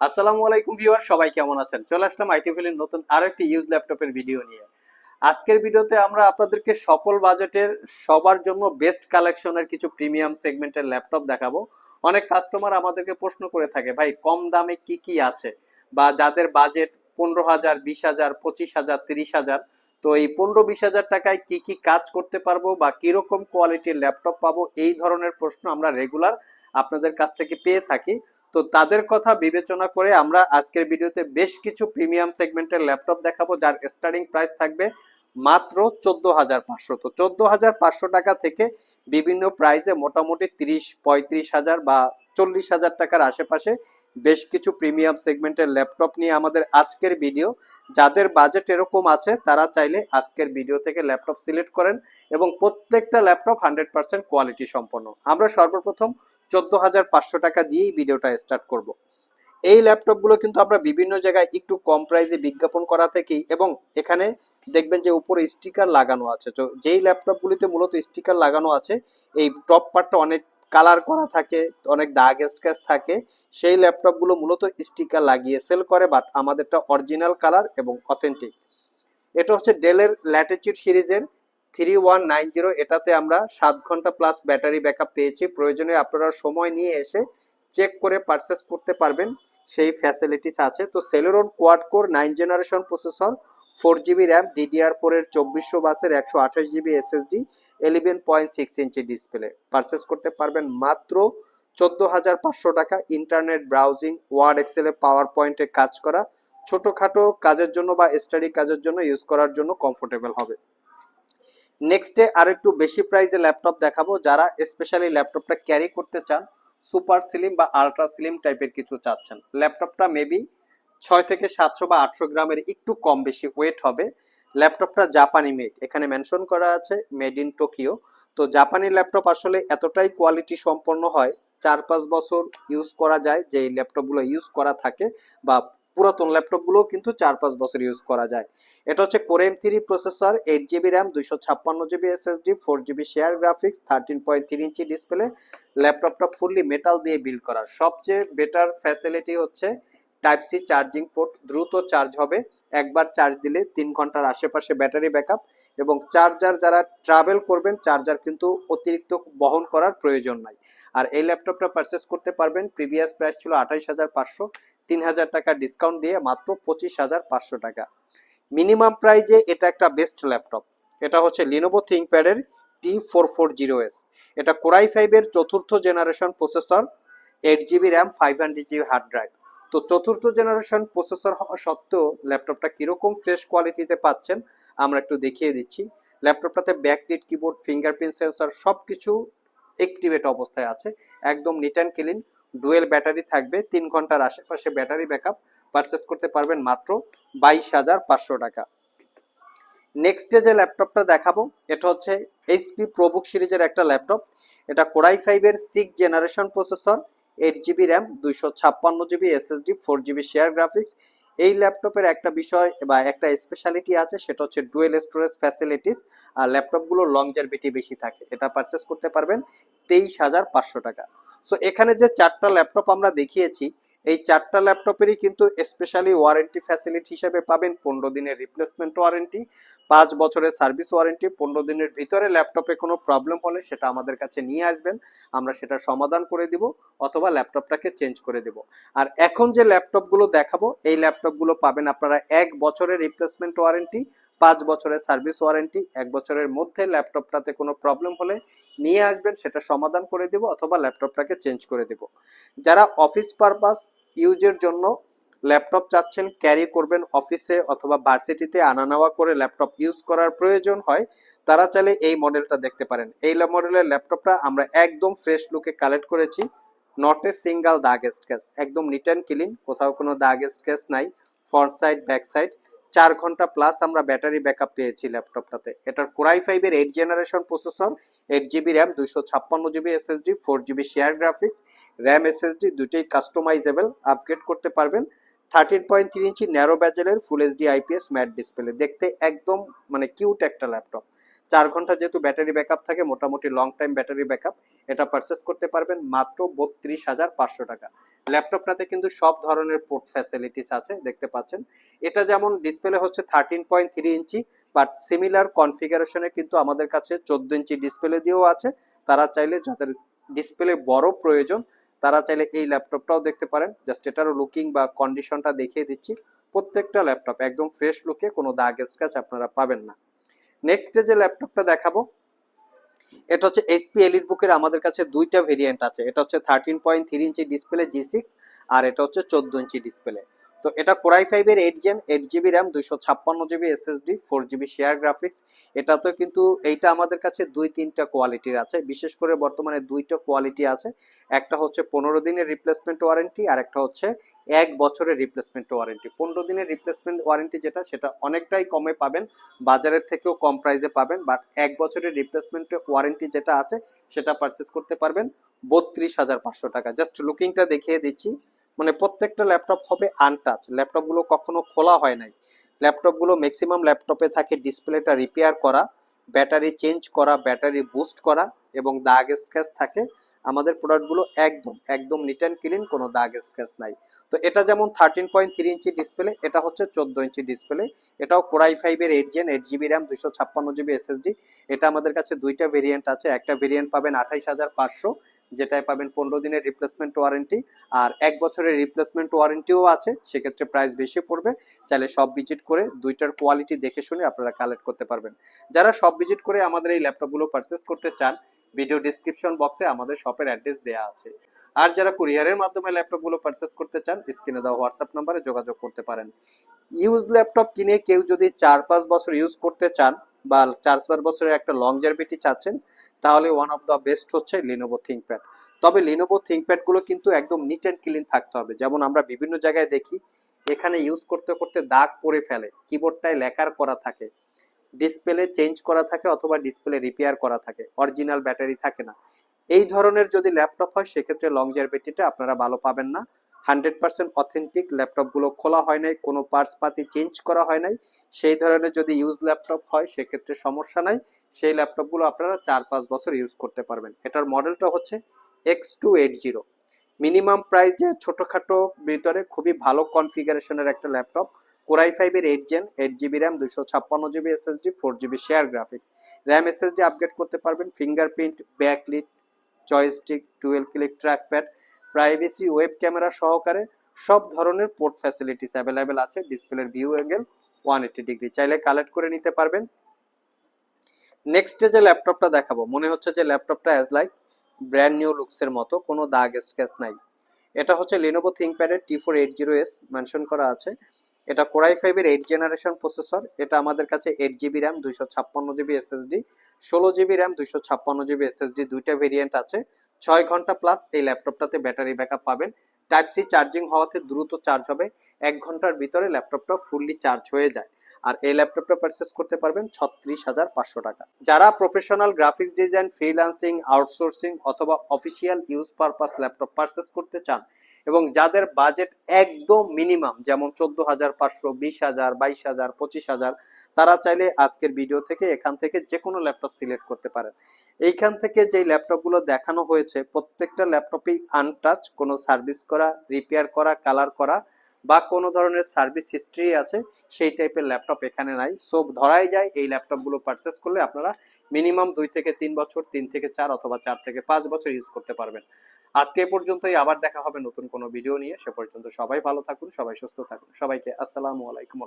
আসসালামু আলাইকুম ভিউয়ার, সবাই কেমন আছেন? চলে আসলাম আইটি ভ্যালির নতুন আরও একটি ইউজ ল্যাপটপের ভিডিও নিয়ে। আজকের ভিডিওতে আমরা আপনাদেরকে সকল বাজেটের সবার জন্য বেস্ট কালেকশনের কিছু প্রিমিয়াম সেগমেন্টের ল্যাপটপ দেখাবো। অনেক কাস্টমার আমাদেরকে প্রশ্ন করে থাকে, ভাই, কম দামে কি কি আছে? বা যাদের বাজেট পনেরো হাজার, বিশ হাজার, পঁচিশ হাজার, তিরিশ হাজার, তো এই পনেরো, বিশ হাজার টাকায় কি কি কাজ করতে পারব বা কীরকম কোয়ালিটির ল্যাপটপ পাবো, এই ধরনের প্রশ্ন আমরা রেগুলার আপনাদের কাছ থেকে পেয়ে থাকি। তো তাদের কথা বিবেচনা করে আমরা আজকের ভিডিওতে বেশ কিছু প্রিমিয়াম সেগমেন্টের ল্যাপটপ দেখাবো, যার স্টার্টিং প্রাইস থাকবে মাত্র চোদ্দ হাজার পাঁচশো। তো চোদ্দ হাজার পাঁচশো টাকা থেকে বিভিন্ন প্রাইসে মোটামুটি তিরিশ, পঁয়ত্রিশ হাজার বা চল্লিশ হাজার টাকার আশেপাশে বেশ কিছু প্রিমিয়াম সেগমেন্টের ল্যাপটপ নিয়ে আমাদের আজকের ভিডিও। যাদের বাজেট এরকম আছে, তারা চাইলে আজকের ভিডিও থেকে ল্যাপটপ সিলেক্ট করেন এবং প্রত্যেকটা ল্যাপটপ হান্ড্রেড পার্সেন্ট কোয়ালিটি সম্পন্ন। আমরা সর্বপ্রথম চোদ্দ হাজার পাঁচশো টাকা দিয়েই ভিডিওটা স্টার্ট করব। এই ল্যাপটপগুলো কিন্তু আমরা বিভিন্ন জায়গায় একটু কম প্রাইসে বিজ্ঞাপন করা থেকেই এবং এখানে দেখবেন যে উপরে স্টিকার লাগানো আছে। তো যেই ল্যাপটপগুলিতে মূলত স্টিকার লাগানো আছে, এই টপ পার্টটা অনেক কালার করা থাকে, অনেক দাগ স্ক্র্যাচ থাকে, সেই ল্যাপটপগুলো মূলত স্টিকার লাগিয়ে সেল করে বাট আমাদেরটা অরিজিনাল কালার এবং অথেন্টিক এটা হচ্ছে ডেলের ল্যাটিচিউড সিরিজের থ্রি ওয়ান নাইন জিরো এটাতে আমরা সাত ঘণ্টা প্লাস ব্যাটারি ব্যাকআপ পেয়েছি। প্রয়োজনে আপনারা সময় নিয়ে এসে চেক করে পারচেস করতে পারবেন। সেই ফ্যাসিলিটিস আছে। তো Celeron quad core nine generation processor four GB RAM DDR ফোরের চব্বিশশো বাসের একশো আঠাশ GB SSD eleven point six inch display purchase করতে পারবেন মাত্র চোদ্দ হাজার পাঁচশো টাকা। ইন্টারনেট ব্রাউজিং ওয়ার্ড এক্সেলে পাওয়ার পয়েন্টে কাজ করা। ছোটোখাটো কাজের জন্য বা স্টাডি কাজের জন্য ইউজ করার জন্য কমফোর্টেবল হবে। নেক্সটে আর একটু বেশি প্রাইজে ল্যাপটপ দেখাবো, যারা স্পেশালি ল্যাপটপটা ক্যারি করতে চান সুপার স্লিম বা আলট্রা স্লিম টাইপের কিছু চাচ্ছেন। ল্যাপটপটা মেবি ছয় থেকে সাতশো বা আটশো গ্রামের একটু কম বেশি ওয়েট হবে। ল্যাপটপটা জাপানি মেড এখানে মেনশন করা আছে মেড ইন টোকিও তো জাপানি ল্যাপটপ আসলে এতটাই কোয়ালিটি সম্পন্ন হয়, চার পাঁচ বছর ইউজ করা যায় যে ল্যাপটপগুলো ইউজ করা থাকে, বা পুরাতন ল্যাপটপগুলোও কিন্তু চার পাঁচ বছর ইউজ করা যায়। এটা হচ্ছে core M three processor eight GB RAM দুইশো ছাপ্পান্ন GB SSD four GB share graphics thirteen point three inch display ল্যাপটপটা ফুললি মেটাল দিয়ে বিল্ড করা। সবচেয়ে বেটার ফ্যাসিলিটি হচ্ছে টাইপ সি চার্জিং পোর্ট দ্রুত চার্জ হবে, একবার চার্জ দিলে তিন ঘণ্টার আশেপাশে ব্যাটারি ব্যাকআপ এবং চার্জার যারা ট্রাভেল করবেন চার্জার কিন্তু অতিরিক্ত বহন করার প্রয়োজন নাই। আর এই ল্যাপটপটা পারচেস করতে পারবেন প্রিভিয়াস প্রাইস ছিল আঠাইশ হাজার পাঁচশো তিন হাজার টাকা ডিসকাউন্ট দিয়ে মাত্র পঁচিশ হাজার পাঁচশো টাকা। মিনিমাম প্রাইজে এটা একটা বেস্ট ল্যাপটপ এটা হচ্ছে Lenovo থিঙ্কপ্যাডের T four four zero S এটা কোরাই ফাইভের চতুর্থ generation processor eight GB RAM five hundred GB hard drive তো চতুর্থ জেনারেশন প্রসেসর হওয়া সত্ত্বেও ল্যাপটপটা কীরকম ফ্রেশ কোয়ালিটিতে পাচ্ছেন, আমরা একটু দেখিয়ে দিচ্ছি। ল্যাপটপটাতে ব্যাকলিট কিবোর্ড ফিঙ্গারপ্রিন্ট সেন্সর সব কিছু অ্যাক্টিভেট অবস্থায় আছে। একদম neat and clean dual battery থাকবে, তিন ঘণ্টার আশেপাশে ব্যাটারি ব্যাকআপ পারচেস করতে পারবেন মাত্র বাইশ হাজার পাঁচশো টাকা। নেক্সটে যে ল্যাপটপটা দেখাবো, এটা হচ্ছে এইচপি প্রবুক সিরিজের একটা ল্যাপটপ। এটা কোরাই ফাইভের six generation processor eight GB RAM দুইশো ছাপ্পান্ন GB SSD four GB share graphics এই ল্যাপটপের একটা বিষয় বা একটা স্পেশালিটি আছে, সেটা হচ্ছে ডুয়েল স্টোরেজ ফ্যাসিলিটিস আর ল্যাপটপগুলো লংজারভিটি বেশি থাকে। এটা পারচেস করতে পারবেন তেইশ হাজার পাঁচশো টাকা। সো এখানে যে চারটা ল্যাপটপ আমরা দেখিয়েছি, এই চারটা ল্যাপটপেরই কিন্তু স্পেশালি ওয়ারেন্টি ফ্যাসিলিটি হিসেবে পাবেন পনেরো দিনের রিপ্লেসমেন্ট ওয়ারেন্টি পাঁচ বছরের সার্ভিস ওয়ারেন্টি পনেরো দিনের ভিতরে ল্যাপটপে কোনো প্রবলেম হলে সেটা আমাদের কাছে নিয়ে আসবেন, আমরা সেটা সমাধান করে দিব অথবা ল্যাপটপটাকে চেঞ্জ করে দেব। আর এখন যে ল্যাপটপগুলো দেখাবো, এই ল্যাপটপগুলো পাবেন আপনারা এক বছরের রিপ্লেসমেন্ট ওয়ারেন্টি পাঁচ বছরের সার্ভিস ওয়ারেন্টি, এক বছরের মধ্যে ল্যাপটপটাতে কোনো প্রবলেম হলে নিয়ে আসবেন, সেটা সমাধান করে দেব অথবা ল্যাপটপটাকে চেঞ্জ করে দেব। যারা অফিস পারপাস ইউজের জন্য ল্যাপটপ চাচ্ছেন, ক্যারি করবেন অফিসে অথবা ভার্সিটিতে আনা নেওয়া করে ল্যাপটপ ইউজ করার প্রয়োজন হয়, তারা চাইলে এই মডেলটা দেখতে পারেন। এই মডেলের ল্যাপটপটা আমরা একদম ফ্রেশ লুকে কালেক্ট করেছি, নট এ সিঙ্গাল দাগ স্ক্র্যাচ, একদম নিট অ্যান্ড ক্লিন, কোথাও কোনো দাগ স্ক্র্যাচ নাই, ফ্রন্ট সাইড, ব্যাক সাইড। চার ঘণ্টা প্লাস আমরা ব্যাটারি ব্যাক আপ পেয়েছি ল্যাপটপটাতে এটার কোরাই ফাইভের eight generation processor eight GB RAM দুইশো ছাপ্পান্ন GB SSD four GB share graphics RAM SSD দুটোই কাস্টমাইজেবল আপগ্রেড করতে পারবেন। Thirteen point three inch narrow ব্যাজেলের full HD IPS matte display দেখতে একদম মানে কিউট একটা ল্যাপটপ চার ঘণ্টা যেহেতু ব্যাটারি ব্যাকআপ থাকে, মোটামুটি লং টাইম ব্যাটারি ব্যাকআপ, এটা পারচেস করতে পারবেন মাত্র বত্রিশ হাজার পাঁচশো টাকা। ল্যাপটপটাতে কিন্তু সব ধরনের পোর্ট ফ্যাসিলিটিস আছে, দেখতে পাচ্ছেন। এটা যেমন ডিসপ্লে হচ্ছে thirteen point three inch but similar কনফিগারেশনে কিন্তু আমাদের কাছে চোদ্দ ইঞ্চি ডিসপ্লে দিয়েও আছে। তারা চাইলে যাদের ডিসপ্লে বড় প্রয়োজন, তারা চাইলে এই ল্যাপটপটাও দেখতে পারেন। জাস্ট এটারও লুকিং বা কন্ডিশনটা দেখিয়ে দিচ্ছি। প্রত্যেকটা ল্যাপটপ একদম ফ্রেশ লুকে কোনো দাগ স্ক্র্যাচ আপনারা পাবেন না। নেক্সট যে ল্যাপটপটা দেখাবো, এটা হচ্ছে এইচপি এলিট বুকের আমাদের কাছে দুইটা ভেরিয়েন্ট আছে। এটা হচ্ছে thirteen point three inch display G six আর এটা হচ্ছে চোদ্দ ইঞ্চি ডিসপ্লে তো এটা কোরাই ফাইভের eight gen eight GB RAM দুইশো ছাপ্পান্ন GB SSD four GB share graphics এটা তো কিন্তু এইটা আমাদের কাছে দুই তিনটা কোয়ালিটির আছে। বিশেষ করে বর্তমানে দুইটা কোয়ালিটি আছে। একটা হচ্ছে পনেরো দিনের রিপ্লেসমেন্ট ওয়ারেন্টি আর একটা হচ্ছে এক বছরের রিপ্লেসমেন্ট ওয়ারেন্টি পনেরো দিনের রিপ্লেসমেন্ট ওয়ারেন্টি যেটা, সেটা অনেকটাই কমে পাবেন। বাজারের থেকেও কম প্রাইসে পাবেন। বাট এক বছরের রিপ্লেসমেন্ট ওয়ারেন্টি যেটা আছে, সেটা পারচেস করতে পারবেন। বত্রিশ হাজার পাঁচশো টাকা। জাস্ট লুকিংটা দেখিয়ে দিচ্ছি। মানে প্রত্যেকটা ল্যাপটপ হবে আনটাচ ল্যাপটপগুলো কখনো খোলা হয় নাই। ল্যাপটপগুলো ম্যাক্সিমাম ল্যাপটপে থাকে ডিসপ্লেটা রিপেয়ার করা ব্যাটারি চেঞ্জ করা ব্যাটারি বুস্ট করা এবং দাগ স্ক্র্যাচ থাকে। আমাদের প্রোডাক্টগুলো একদম একদম নিট অ্যান্ড ক্লিন কোনো দাগ স্ক্র্যাচ নাই। তো এটা যেমন thirteen point three inch display এটা হচ্ছে চোদ্দ ইঞ্চি ডিসপ্লে এটাও কোরাই ফাইভের eight gen eight GB RAM দুশো ছাপ্পান্ন জিবি এসএসডি এটা আমাদের কাছে দুইটা ভেরিয়েন্ট আছে। একটা ভেরিয়েন্ট পাবেন আঠাইশ হাজার পাঁচশো, যেটায় পাবেন পনেরো দিনের রিপ্লেসমেন্ট ওয়ারেন্টি আর এক বছরের রিপ্লেসমেন্ট ওয়ারেন্টিও আছে, সেক্ষেত্রে প্রাইস বেশি পড়বে। চাইলে সব ভিজিট করে দুইটার কোয়ালিটি দেখে শুনে আপনারা কালেক্ট করতে পারবেন। যারা সব ভিজিট করে আমাদের এই ল্যাপটপগুলো পারচেস করতে চান ভিডিও ডিসক্রিপশন বক্সে আমাদের শপের অ্যাড্রেস দেওয়া আছে। আর যারা কুরিয়ারের মাধ্যমে ল্যাপটপগুলো পারচেস করতে চান স্ক্রিনে দেওয়া হোয়াটসঅ্যাপ নাম্বারে যোগাযোগ করতে পারেন। ইউজ ল্যাপটপ কিনে কেউ যদি চার পাঁচ বছর ইউজ করতে চান বা চার পাঁচ বছরের একটা লংজারভিটি চাচ্ছেন, তাহলে ওয়ান অফ দ্য বেস্ট হচ্ছে লিনোভো থিঙ্কপ্যাড তবে লিনোভো থিঙ্কপ্যাডগুলো কিন্তু একদম নিট অ্যান্ড ক্লিন থাকতে হবে। যেমন আমরা বিভিন্ন জায়গায় দেখি, এখানে ইউজ করতে করতে দাগ পরে ফেলে কিবোর্ডটায় লেখার করা থাকে। ডিসপ্লে চেঞ্জ করা থাকে অথবা ডিসপ্লে রিপেয়ার করা থাকে। অরিজিনাল ব্যাটারি থাকে না। এই ধরনের যদি ল্যাপটপ হয়, সেক্ষেত্রে লং লংজারভিটিটা আপনারা ভালো পাবেন না। হান্ড্রেড পার্সেন্ট অথেন্টিক ল্যাপটপগুলো খোলা হয় নাই, কোনো পার্টস পাতি চেঞ্জ করা হয় নাই। সেই ধরনের যদি ইউজ ল্যাপটপ হয়, সেক্ষেত্রে সমস্যা নাই। সেই ল্যাপটপগুলো আপনারা চার পাঁচ বছর ইউজ করতে পারবেন। এটার মডেলটা হচ্ছে X two eight zero minimum প্রাইসে ছোটোখাটো ভিতরে খুবই ভালো কনফিগারেশনের একটা ল্যাপটপ কোরাই ফাইভের eight gen eight GB RAM দুশো ছাপ্পান্ন GB SSD four GB share graphics RAM SSD upgrade করতে পারবেন fingerprint backlit joystick twelve click trackpad privacy web camera সহকারে সব ধরনের পোর্ট ফ্যাসিলিটিস অ্যাভেলেবেল আছে ডিসপ্লের view angle one eighty degree চাইলে কালেক্ট করে নিতে পারবেন। নেক্সটে যে ল্যাপটপটা দেখাবো, মনে হচ্ছে যে ল্যাপটপটা অ্যাজ লাইক ব্র্যান্ড নিউ লুকসের মতো, কোনো দাগ স্ক্যাচ নাই। এটা হচ্ছে Lenovo থিঙ্কপ্যাডের T four eight zero S mention করা আছে। এটা কোরাই ফাইভের এইট জেনারেশন প্রসেসর এটা আমাদের কাছে এইট জিবি র্যাম দুইশো ছাপ্পান্ন জিবি এসএসডি ষোলো জিবি র্যাম দুইশো ছাপ্পান্ন জিবি এসএসডি দুইটা ভেরিয়েন্ট আছে। ছয় ঘণ্টা প্লাস এই ল্যাপটপটাতে ব্যাটারি ব্যাকআপ পাবেন। টাইপ সি চার্জিং হওয়াতে দ্রুত চার্জ হবে। এক ঘণ্টার ভিতরে ল্যাপটপটা ফুললি চার্জ হয়ে যায়। আর এই ল্যাপটপটা পারচেস করতে পারবেন ছত্রিশ হাজার পাঁচশো টাকা। যারা professional graphics design freelancing outsourcing অথবা official use purpose laptop purchase করতে চান এবং যাদের বাজেট একদম মিনিমাম যেমন চোদ্দ হাজার পাঁচশো, বিশ হাজার, বাইশ হাজার, পঁচিশ হাজার, তারা চাইলে আজকের ভিডিও থেকে এখান থেকে যে কোনো ল্যাপটপ সিলেক্ট করতে পারেন। এইখান থেকে যেই ল্যাপটপগুলো দেখানো হয়েছে, প্রত্যেকটা ল্যাপটপেই আনটাচ কোনো সার্ভিস করা রিপেয়ার করা কালার করা বা কোনো ধরনের সার্ভিস হিস্ট্রি আছে, সেই টাইপের ল্যাপটপ এখানে নাই। সো ধরাই যায়, এই ল্যাপটপগুলো পারচেস করলে আপনারা মিনিমাম দুই থেকে তিন বছর, তিন থেকে চার অথবা চার থেকে পাঁচ বছর ইউজ করতে পারবেন। আজকে পর্যন্তই, আবার দেখা হবে নতুন কোনো ভিডিও নিয়ে। সে পর্যন্ত সবাই ভালো থাকুন, সবাই সুস্থ থাকুন। সবাইকে আসসালামু আলাইকুম